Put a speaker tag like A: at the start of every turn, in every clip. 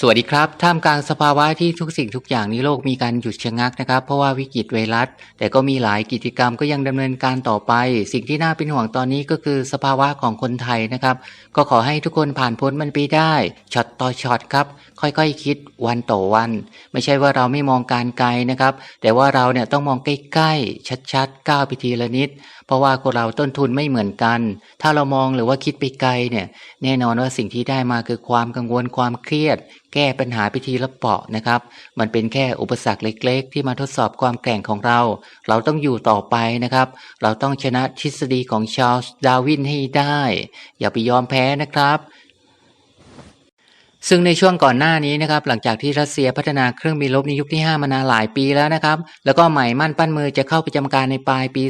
A: สวัสดีครับท่ามกลางสภาวะที่ทุกสิ่งทุกอย่างในโลกมีการหยุดชะงักนะครับ เพราะว่าวิกฤตไวรัส แต่ก็มีหลายกิจกรรมก็ยังดำเนินการต่อไป สิ่งที่น่าเป็นห่วงตอนนี้ก็คือสภาวะของคนไทยนะครับ ก็ขอให้ทุกคนผ่านพ้นมันไปได้ช็อตต่อช็อตครับค่อยๆคิดวันต่อวัน ไม่ใช่ว่าเราไม่มองการไกลนะครับ แต่ว่าเราเนี่ยต้องมองใกล้ๆชัดๆก้าวไปทีละนิด เพราะว่าคนเราต้นทุนไม่เหมือนกัน ถ้าเรามองหรือว่าคิดไปไกลเนี่ย แน่นอนว่าสิ่งที่ได้มาคือความกังวลความเครียด แก้ปัญหาพิธีละเปาะนะครับ มันเป็นแค่อุปสรรคเล็ก ๆ ที่มาทดสอบความแกร่งของเรา เราต้องอยู่ต่อไปนะครับ เราต้องชนะทฤษฎีของชาร์ลส์ดาวินให้ได้ อย่าไปยอมแพ้นะครับ ซึ่งในช่วงก่อนหน้านี้นะครับหลังจากที่รัสเซียพัฒนาเครื่องบินรบในยุคที่ 5 มานานหลายปีแล้วนะครับแล้วก็ใหมายมั่นปั้นมือจะเข้าประจำการในปลายปี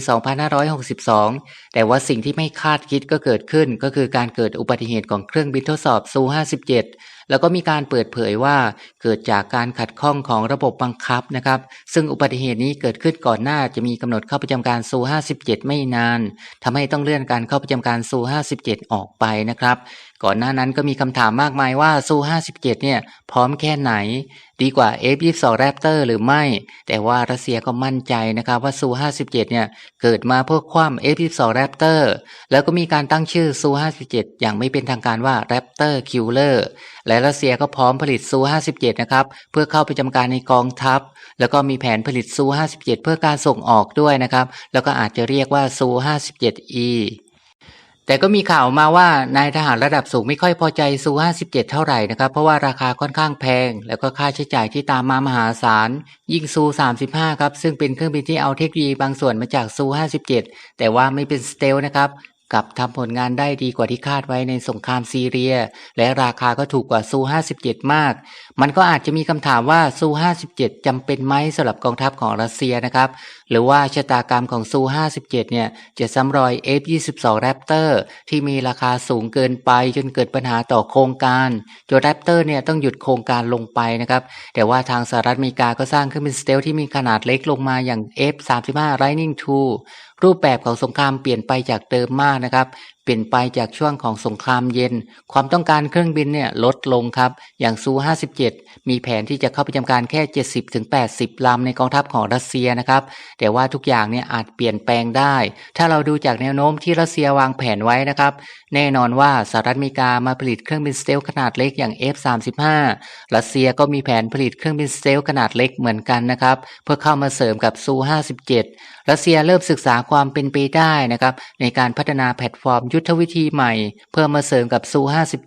A: 2562 แต่ว่าสิ่งที่ไม่คาดคิดก็เกิดขึ้น ก็คือการเกิดอุบัติเหตุของเครื่องบินทดสอบซู57แล้วก็มีการเปิดเผยว่าเกิดจากการขัดข้องของระบบบังคับนะครับ ซึ่งอุบัติเหตุนี้เกิดขึ้นก่อนหน้าจะมีกำหนดเข้าประจำการซู57ไม่นานทำให้ต้องเลื่อนการเข้าประจำการซู57ออกไปนะครับก่อนหน้านั้นก็มีคำถามมากมายว่าซู57เนี่ย พร้อมแค่ไหน ดีกว่า F22 Raptor หรือไม่ แต่ว่ารัสเซียก็มั่นใจนะครับว่าซู57เนี่ย เกิดมาเพื่อคว่ำ F22 Raptor แล้วก็มีการตั้งชื่อซู57อย่างไม่เป็นทางการว่า Raptor Killer และรัสเซียก็พร้อมผลิตซู57นะครับเพื่อเข้าไปจำการในกองทัพ แล้วก็มีแผนผลิตซู57เพื่อการส่งออกด้วยนะครับแล้วก็อาจจะเรียกว่าซู 57 E แต่ก็มีข่าวมาว่านายทหารระดับสูงไม่ค่อยพอใจซู57 เท่าไหร่นะครับ เพราะว่าราคาค่อนข้างแพง แล้วก็ค่าใช้จ่ายที่ตามมามหาศาล ยิ่งซู35 ครับ ซึ่งเป็นเครื่องบินที่เอาเทคโนโลยีบางส่วนมาจากซู57 แต่ว่าไม่เป็นสเตลนะครับ กับทำผลงานได้ดีกว่าที่คาดไว้ในสงครามซีเรีย และราคาก็ถูกกว่าซู57 มาก มันก็อาจจะมีคำถามว่าซู57จำเป็นไหมสำหรับกองทัพของรัสเซียนะครับ หรือว่าชะตากรรมของซู57เนี่ยจะซ้ำรอย F22 Raptor ที่มีราคาสูงเกินไปจนเกิดปัญหาต่อโครงการจน Raptor เนี่ยต้องหยุดโครงการลงไปนะครับ แต่ว่าทางสหรัฐอเมริกาก็สร้างเครื่องบินสเตลที่มีขนาดเล็กลงมาอย่าง F35 Lightning II รูปแบบของสงครามเปลี่ยนไปจากเดิมมากนะครับ เปลี่ยนไปจากช่วงของสงครามเย็น ความต้องการเครื่องบินเนี่ยลดลงครับ อย่างซู 57 มีแผนที่จะเข้าไปจำการแค่ 70-80 ลำในกองทัพของรัสเซียนะครับ แต่ว่าทุกอย่างเนี่ยอาจเปลี่ยนแปลงได้ ถ้าเราดูจากแนวโน้มที่รัสเซียวางแผนไว้นะครับ แน่นอนว่าสหรัฐอเมริกามาผลิตเครื่องบินสเตลขนาดเล็กอย่าง F35 รัสเซียก็มีแผนผลิตเครื่องบินสเตลขนาดเล็กเหมือนกันนะครับ เพื่อเข้ามาเสริมกับซู 57 รัสเซียเริ่มศึกษาความเป็นไปได้นะครับในการพัฒนาแพลตฟอร์มยุุทธวิธีใหม่ เพื่อมาเสริมกับซู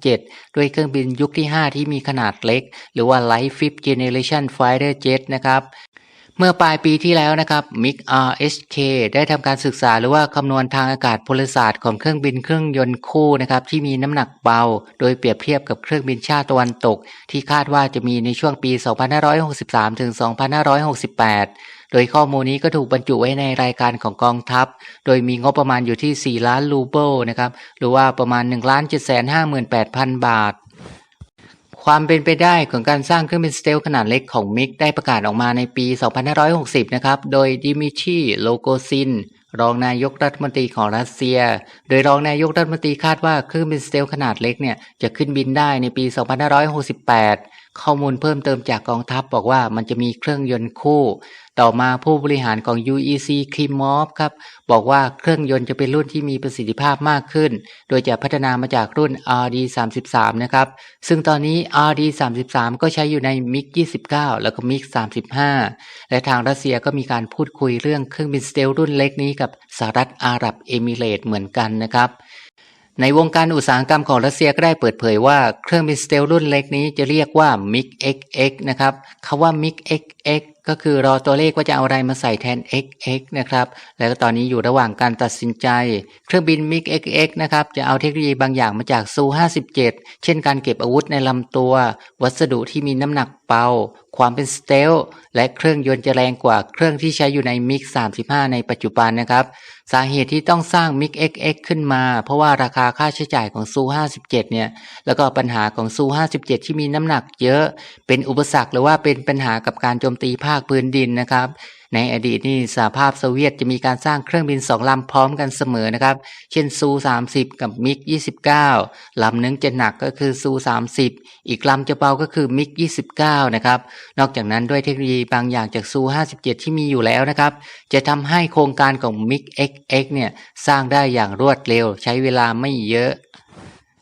A: 57ด้วยเครื่องบินยุคที่ 5 ที่มีขนาดเล็ก หรือว่า Light Fifth Generation Fighter Jet นะครับ เมื่อปลายปีที่แล้วนะครับ MiG RHK ได้ทำการศึกษาหรือว่าคำนวณทางอากาศพลศาสตร์ของเครื่องบินเครื่องยนต์คู่นะครับที่มีน้ำหนักเบา โดยเปรียบเทียบกับเครื่องบินชาติตะวันตก ที่คาดว่าจะมีในช่วงปี 2563 ถึง 2568 โดยข้อมูลนี้ก็ถูกบรรจุไว้ในรายการของกองทัพ โดยมีงบประมาณอยู่ที่ 4 ล้านรูเบิลนะครับหรือว่าประมาณ 1 7 5 8 0 0 0 บาท ความเป็นไปได้ของการสร้างเครื่องบินสเตลขนาดเล็กของมิกได้ประกาศออกมาในปี 2560 นะครับ โดยดิมิชีโลโกซิน รองนายกรัฐมนตรีของรัสเซีย โดยรองนายกรัฐมนตรีคาดว่าเครื่องบินสเตลขนาดเล็กเนี่ยจะขึ้นบินได้ในปี 2568 ข้อมูลเพิ่มเติมจากกองทัพบอกว่ามันจะมีเครื่องยนต์คู่ ต่อมาผู้บริหารของ UEC k r i m o v ครับ บอกว่าเครื่องยนต์จะเป็นรุ่นที่มีประสิทธิภาพมากขึ้น โดยจะพัฒนามาจากรุ่น RD33 นะครับ ซึ่งตอนนี้ RD33 ก็ใช้อยู่ใน MiG-29 แล้วก็ MiG-35 และทางรัสเซียก็มีการพูดคุยเรื่องเครื่องบินสเตลรุ่นเล็กนี้กับสหรัฐอาหรับเอมิเรต์เหมือนกันนะครับ ในวงการอุตสาหกรรมของรัสเซียก็ได้เปิดเผยว่าเครื่องบินสเตลรุ่นเล็กนี้จะเรียกว่า MiG-XX นะครับคำว่า MiG-XX ก็คือรอตัวเลขว่าจะเอาอะไรมาใส่แทน XX นะครับ แล้วก็ตอนนี้อยู่ระหว่างการตัดสินใจ เครื่องบิน MiG-XX นะครับ จะเอาเทคโนโลยีบางอย่างมาจากซู57 เช่นการเก็บอาวุธในลำตัว วัสดุที่มีน้ำหนักเบาความเป็นสเตลและเครื่องยนต์จะแรงกว่าเครื่องที่ใช้อยู่ใน MiG-35 ในปัจจุบันนะครับ สาเหตุที่ต้องสร้าง MiG-XX ขึ้นมา เพราะว่าราคาค่าใช้จ่ายของซู57 เนี่ย แล้วก็ปัญหาของซู57 ที่มีน้ำหนักเยอะ เป็นอุปสรรคหรือว่าเป็นปัญหากับการโจมตีภาคาคพื้นดินนะครับ ในอดีตนี่สหภาพโซเวียตจะมีการสร้างเครื่องบินสองลำพร้อมกันเสมอนะครับ เช่นซู 30 กับมิก 29 ลำหนึ่งจะหนักก็คือซู 30 อีกลำจะเบาก็คือมิก 29 นะครับ นอกจากนั้นด้วยเทคโนโลยีบางอย่างจากซู 57 ที่มีอยู่แล้วนะครับ จะทำให้โครงการของมิก XX เนี่ยสร้างได้อย่างรวดเร็ว ใช้เวลาไม่เยอะ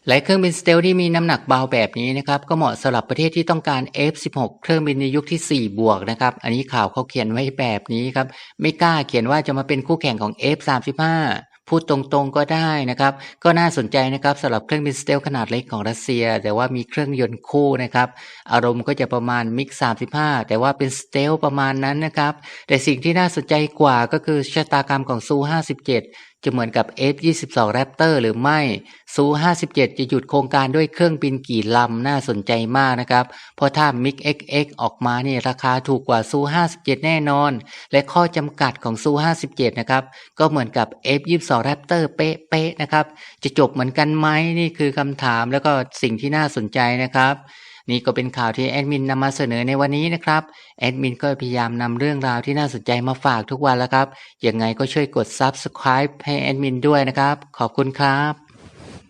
A: และเครื่องบินสเตลที่มีน้ำหนักเบาแบบนี้นะครับก็เหมาะสำหรับประเทศที่ต้องการ F16 เครื่องบินในยุคที่ 4 บวกนะครับ อันนี้ข่าวเขาเขียนไว้แบบนี้ครับไม่กล้าเขียนว่าจะมาเป็นคู่แข่งของ F35 พูดตรงๆก็ได้นะครับ ก็น่าสนใจนะครับสำหรับเครื่องบินสเตลขนาดเล็กของรัสเซีย แต่ว่ามีเครื่องยนต์คู่นะครับ อารมณ์ก็จะประมาณมิก 35 แต่ว่าเป็นสเตลประมาณนั้นนะครับ แต่สิ่งที่น่าสนใจกว่าก็คือชะตากรรมของซู 57 จะเหมือนกับ F22 Raptor หรือไม่ซู57 จะหยุดโครงการด้วยเครื่องบินกี่ลำน่าสนใจมากนะครับ เพราะถ้า MiG XX ออกมาเนี่ยราคาถูกกว่าซู57 แน่นอน และข้อจำกัดของซู57 นะครับ ก็เหมือนกับ F22 Raptor เป๊ะๆนะครับ จะจบเหมือนกันไหมนี่คือคำถามแล้วก็สิ่งที่น่าสนใจนะครับ นี่ก็เป็นข่าวที่แอดมินนำมาเสนอในวันนี้นะครับ แอดมินก็พยายามนำเรื่องราวที่น่าสนใจมาฝากทุกวันแล้วครับ ยังไงก็ช่วยกด Subscribe ให้แอดมินด้วยนะครับ ขอบคุณครับ